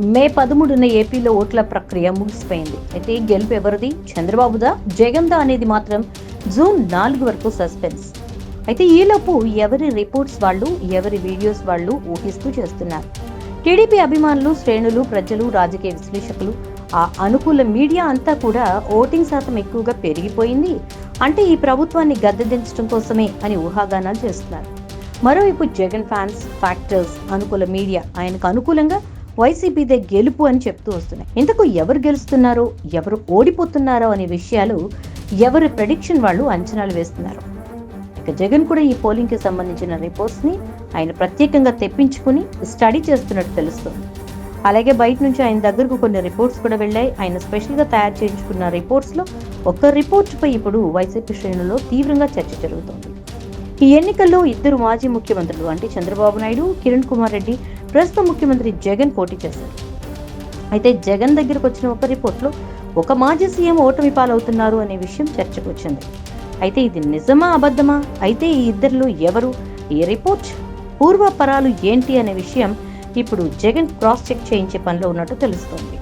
మే పదమూడున ఏపీలో ఓట్ల ప్రక్రియ ముగిసిపోయింది. అయితే గెలుపు ఎవరిది? చంద్రబాబుదా? జగన్దా అనేది మాత్రం జూన్ నాలుగు వరకు సస్పెన్స్. అయితే ఈలోపు ఎవరి రిపోర్ట్స్ వాళ్ళు ఎవరి వీడియోస్ వాళ్ళు ఊహిస్తూ చేస్తున్నారు. టీడీపీ అభిమానులు శ్రేణులు ప్రజలు రాజకీయ విశ్లేషకులు ఆ అనుకూల మీడియా అంతా కూడా ఓటింగ్ శాతం ఎక్కువగా పెరిగిపోయింది. అంటే ఈ ప్రభుత్వాన్ని గద్దెదించడం కోసమే అని ఊహాగానాలు చేస్తున్నారు. మరోవైపు జగన్ ఫ్యాన్స్ ఫ్యాక్టర్స్ అనుకూల మీడియా ఆయనకు అనుకూలంగా వైసీపీదే గెలుపు అని చెప్తూ వస్తున్నాయి. ఇంతకు ఎవరు గెలుస్తున్నారో? ఎవరు ఓడిపోతున్నారో అనే విషయాలు ఎవరి ప్రెడిక్షన్ వాళ్ళు అంచనాలు వేస్తున్నారు. ఇక జగన్ కూడా ఈ పోలింగ్కి సంబంధించిన రిపోర్ట్స్ని ఆయన ప్రత్యేకంగా తెప్పించుకుని స్టడీ చేస్తున్నట్టు తెలుస్తుంది. అలాగే బయట నుంచి ఆయన దగ్గరకు కొన్ని రిపోర్ట్స్ కూడా వెళ్ళాయి. ఆయన స్పెషల్గా తయారు చేయించుకున్న రిపోర్ట్స్లో ఒక్క ఒక ఇప్పుడు వైసీపీ శ్రేణుల్లో తీవ్రంగా చర్చ జరుగుతోంది. ఈ ఎన్నికల్లో ఇద్దరు మాజీ ముఖ్యమంత్రులు అంటే చంద్రబాబు నాయుడు కిరణ్ కుమార్ రెడ్డి ప్రస్తుత ముఖ్యమంత్రి జగన్ పోటీ చేశారు. అయితే జగన్ దగ్గరకు వచ్చిన ఒక రిపోర్ట్లో ఒక మాజీ సీఎం ఓటమి పాలవుతున్నారు అనే విషయం చర్చకు వచ్చింది. అయితే ఇది నిజమా అబద్ధమా? అయితే ఈ ఇద్దరిలో ఎవరు? ఈ రిపోర్ట్ పూర్వపరాలు ఏంటి అనే విషయం ఇప్పుడు జగన్ క్రాస్ చెక్ చేయించే పనిలో ఉన్నట్టు తెలుస్తోంది.